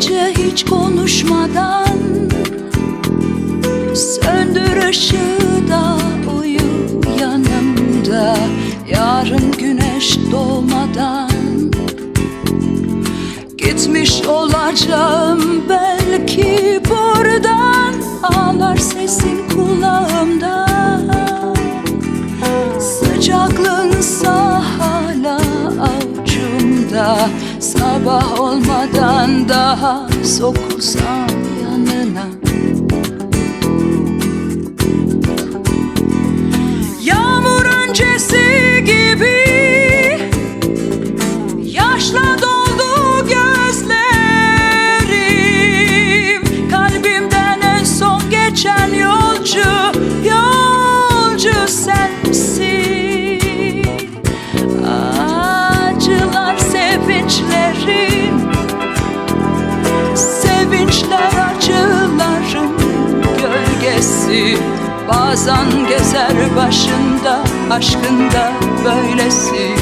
gece hiç konuşmadan Söndür ışığı da uyu yanımda Yarın güneş doğmadan. Gitmiş olacağım belki buradan Ağlar sesin kulağımda. Sıcaklığınsa hala avucumda Sabah daha sokulsam Bazen gezer başında aşkında böylesi